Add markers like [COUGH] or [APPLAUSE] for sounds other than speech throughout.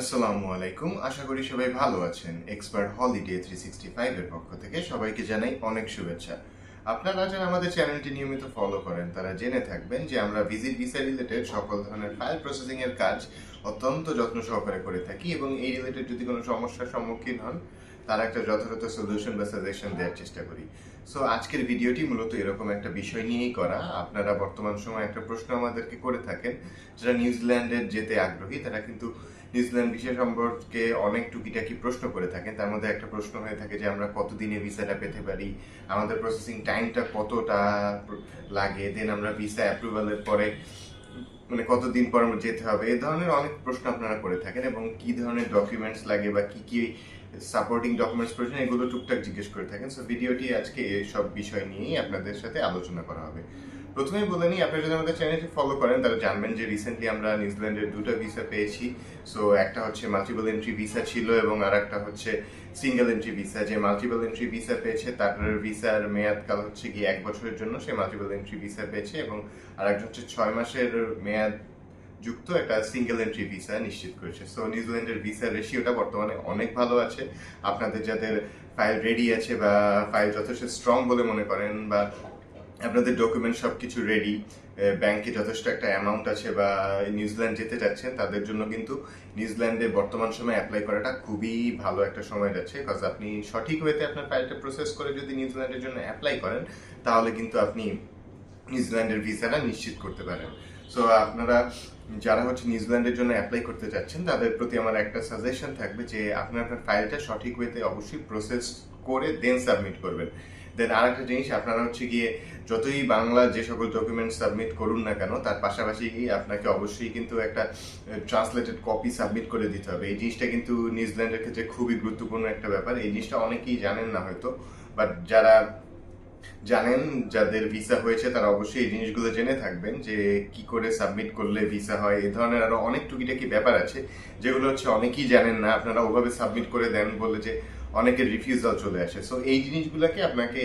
আসসালামু আলাইকুম। আশা করি সবাই ভালো আছেন। এক্সপার্ট হলিডে থ্রি সিক্সটি ফাইভের পক্ষ থেকে সবাইকে জানাই অনেক শুভেচ্ছা। আপনারা যারা আমাদের চ্যানেলটি নিয়মিত ফলো করেন, তারা জেনে থাকবেন যে আমরা ভিজিট ভিসা রিলেটেড সকল ধরনের ফাইল প্রসেসিং এর কাজ অত্যন্ত যত্ন সহকারে করে থাকি এবং এই রিলেটেড যদি কোনো সমস্যার সম্মুখীন হন তার একটা যথাযথ সলিউশন বা সাজেশন দেওয়ার চেষ্টা করি। সো আজকের ভিডিওটি মূলত এরকম একটা বিষয় নিয়েই করা। আপনারা বর্তমান সময় একটা প্রশ্ন আমাদেরকে করে থাকেন। যারা নিউজিল্যান্ডে যেতে আগ্রহী, তারা কিন্তু নিউজিল্যান্ড ভিসা সম্পর্কে অনেক টুকিটাকি প্রশ্ন করে থাকেন। তার মধ্যে একটা প্রশ্ন হয়ে থাকে যে, আমরা কতদিনে ভিসাটা পেতে পারি? আমাদের প্রসেসিং টাইমটা কতটা লাগে? দেন আমরা ভিসা অ্যাপ্রুভালের পরে মানে কতদিন পর যেতে হবে এ ধরনের অনেক প্রশ্ন আপনারা করে থাকেন এবং কি ধরনের ডকুমেন্টস লাগে বা কি কি সাপোর্টিং ডকুমেন্টস প্রয়োজন, এগুলো টুকটাক জিজ্ঞেস করে থাকেন। সো ভিডিওটি আজকে এইসব বিষয় নিয়েই আপনাদের সাথে আলোচনা করা হবে। প্রথমেই বলে নিই, আপনারা যদি আমাদের চ্যানেলটি ফলো করেন তারা জানবেন যে রিসেন্টলি আমরা নিউজিল্যান্ডের দুটো ভিসা পেয়েছি। সো একটা হচ্ছে মাল্টিপল এন্ট্রি ভিসা ছিল এবং আর একটা হচ্ছে সিঙ্গেল এন্ট্রি ভিসা যে মাল্টিপল এন্ট্রি ভিসা পেয়েছে, তার ভিসার মেয়াদকাল হচ্ছে কি এক বছরের জন্য, সে মাল্টিপল এন্ট্রি ভিসা পেয়েছে এবং আর একজন হচ্ছে ছয় মাসের মেয়াদ যুক্ত একটা সিঙ্গেল এন্ট্রি ভিসা নিশ্চিত করেছে। সো নিউজিল্যান্ডের ভিসা রেশিওটা বর্তমানে অনেক ভালো আছে। আপনাদের যাদের ফাইল রেডি আছে বা ফাইল যথেষ্ট স্ট্রং বলে মনে করেন বা আপনাদের ডকুমেন্ট সব কিছু রেডি ব্যাংকে যথেষ্ট একটা অ্যামাউন্ট আছে বা নিউজিল্যান্ড যেতে চাচ্ছেন, তাদের জন্য কিন্তু নিউজিল্যান্ডে বর্তমান সময়ে অ্যাপ্লাই করাটা খুবই ভালো একটা সময় যাচ্ছে বিকজ আপনি সঠিক ওয়েতে আপনার ফাইলটা প্রসেস করে যদি নিউজিল্যান্ডের জন্য অ্যাপ্লাই করেন, তাহলে কিন্তু আপনি নিউজিল্যান্ডের ভিসাটা নিশ্চিত করতে পারেন। সো আপনারা যারা হচ্ছে নিউজিল্যান্ডের জন্য অ্যাপ্লাই করতে চাচ্ছেন, তাদের প্রতি আমার একটা সাজেশন থাকবে যে আপনার আপনার ফাইলটা সঠিক ওয়েতে অবশ্যই প্রসেস করে দেন সাবমিট করবেন। দেন আর একটা জিনিস, আপনারা হচ্ছে গিয়ে যতই বাংলা যে সকল ডকুমেন্ট সাবমিট করুন না কেন, তার পাশাপাশি আপনাকে অবশ্যই কিন্তু একটা ট্রান্সলেটেড কপি সাবমিট করে দিতে হবে। এই জিনিসটা কিন্তু নিউজিল্যান্ডের ক্ষেত্রে খুবই গুরুত্বপূর্ণ একটা ব্যাপার। এই জিনিসটা অনেকেই জানেন না হয়তো বাট যারা জানেন, যাদের ভিসা হয়েছে, তারা অবশ্যই এই জিনিসগুলো জেনে থাকবেন যে কি করে সাবমিট করলে ভিসা হয়। এই ধরনের আরও অনেক টুকিটাকি ব্যাপার আছে, যেগুলো হচ্ছে অনেকেই জানেন না। আপনারা ওভাবে সাবমিট করে দেন বলে যে অনেকের রিফিউজাল চলে আসে। সো এই জিনিসগুলোকে আপনাকে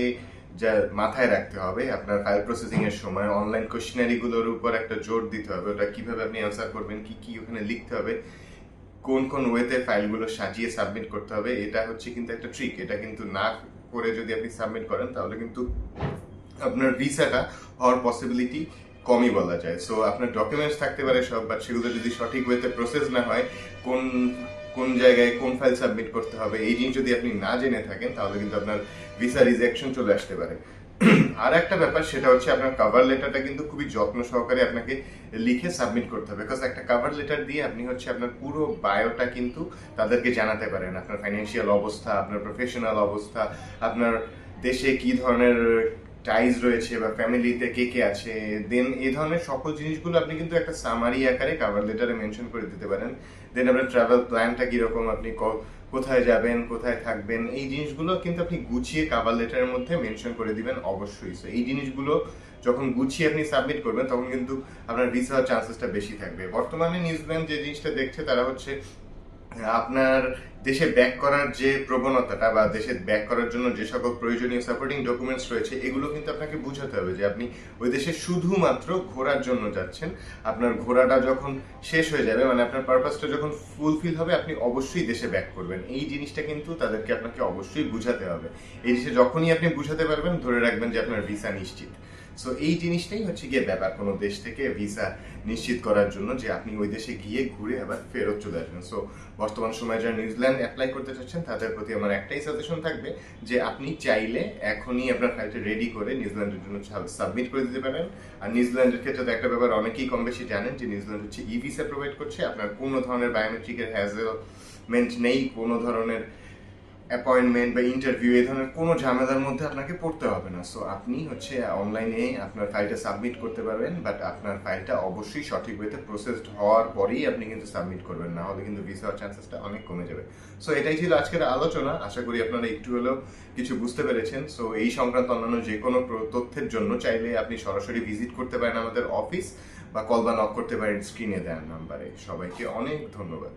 যা মাথায় রাখতে হবে, আপনার ফাইল প্রসেসিং এর সময় অনলাইন কোশ্চেনারি গুলোর উপর একটা জোর দিতে হবে, ওটা কীভাবে আপনি অ্যান্সার করবেন, কি কি ওখানে লিখতে হবে, কোন কোন ওয়েতে ফাইলগুলো সাজিয়ে সাবমিট করতে হবে, এটা হচ্ছে কিন্তু একটা ট্রিক এটা কিন্তু না করে যদি আপনি সাবমিট করেন, তাহলে কিন্তু আপনার ভিসাটা হওয়ার পসিবিলিটি কমই বলা যায়। সো আপনার ডকুমেন্টস থাকতে পারে সব বাট সেগুলো যদি সঠিক ওয়েতে প্রসেস না হয়, কোন কোন জায়গায় কোন ফাইল সাবমিট করতে হবে, এই জিনিস যদি আপনি না জেনে থাকেন, তাহলে কিন্তু আপনার ভিসা রিজেকশন চলে আসতে পারে। [CLEARS THROAT] আর একটা ব্যাপার, সেটা হচ্ছে আপনার কভার লেটারটা কিন্তু খুবই যত্ন সহকারে আপনাকে লিখে সাবমিট করতে হবে বিকজ একটা কভার লেটার দিয়ে আপনি হচ্ছে আপনার পুরো বায়োটা কিন্তু তাদেরকে জানাতে পারেন। আপনার ফাইন্যান্সিয়াল অবস্থা, আপনার প্রফেশনাল অবস্থা, আপনার দেশে কি ধরনের টাইজ রয়েছে বা ফ্যামিলিতে কে কে আছে দেন এই ধরনের সকল জিনিসগুলো আপনি কিন্তু একটা সামারি আকারে কাভার লেটারে মেনশন করে দিতে পারেন। দেন আপনার ট্রাভেল প্ল্যানটা কীরকম? আপনি কোথায় যাবেন, কোথায় থাকবেন? এই জিনিসগুলো কিন্তু আপনি গুছিয়ে কাবার লেটারের মধ্যে মেনশন করে দিবেন অবশ্যই। সো এই জিনিসগুলো যখন গুছিয়ে আপনি সাবমিট করবেন, তখন কিন্তু আপনার ভিসা চান্সেসটা বেশি থাকবে। বর্তমানে নিউজিল্যান্ড যে জিনিসটা দেখছে, তারা হচ্ছে আপনার দেশে ব্যাক করার যে প্রবণতাটা বা দেশে ব্যাক করার জন্য যে সকল প্রয়োজনীয় সাপোর্টিং ডকুমেন্টস রয়েছে, এগুলো কিন্তু আপনাকে বুঝাতে হবে যে আপনি ওই দেশে শুধুমাত্র ঘোরার জন্য যাচ্ছেন। আপনার ঘোরাটা যখন শেষ হয়ে যাবে মানে আপনার পারপাসটা যখন ফুলফিল হবে, আপনি অবশ্যই দেশে ব্যাক করবেন। এই জিনিসটা কিন্তু তাদেরকে আপনাকে অবশ্যই বুঝাতে হবে। এই দেশে যখনই আপনি বুঝাতে পারবেন, ধরে রাখবেন যে আপনার ভিসা নিশ্চিত। সো এই জিনিসটাই হচ্ছে গিয়ে ব্যাপার। কোনো দেশ থেকে ভিসা নিশ্চিত করার জন্য যে আপনি ওই দেশে গিয়ে ঘুরে আবার ফেরত চলে আসবেন। সো বর্তমান সময়ে যারা নিউজিল্যান্ড অ্যাপ্লাই করতে চাচ্ছেন, তাদের প্রতি আমার একটাই সাজেশন থাকবে যে আপনি চাইলে এখনই আপনার ফাইলটা রেডি করে নিউজিল্যান্ডের জন্য সাবমিট করে দিতে পারেন। আর নিউজিল্যান্ডের ক্ষেত্রে তো একটা ব্যাপার, অনেকেই কম বেশি জানেন যে নিউজিল্যান্ড হচ্ছে ই ভিসা প্রোভাইড করছে। আপনার কোনো ধরনের বায়োমেট্রিকের হ্যাজেলমেন্ট নেই, কোনো ধরনের অ্যাপয়েন্টমেন্ট বা ইন্টারভিউ এই ধরনের কোনো ঝামেলার মধ্যে আপনাকে পড়তে হবে না। সো আপনি হচ্ছে অনলাইনে আপনার ফাইলটা সাবমিট করতে পারবেন বাট আপনার ফাইলটা অবশ্যই সঠিক ওয়েতে প্রসেসড হওয়ার পরেই আপনি কিন্তু সাবমিট করবেন। না হলে কিন্তু ভিসা চান্সেসটা অনেক কমে যাবে। সো এটাই ছিল আজকের আলোচনা। আশা করি আপনারা একটু হলেও কিছু বুঝতে পেরেছেন। সো এই সংক্রান্ত অন্যান্য যে কোনো তথ্যের জন্য চাইলে আপনি সরাসরি ভিজিট করতে পারেন আমাদের অফিস বা কল বা নক করতে পারেন স্ক্রিনে দেওয়ার নাম্বারে সবাইকে অনেক ধন্যবাদ।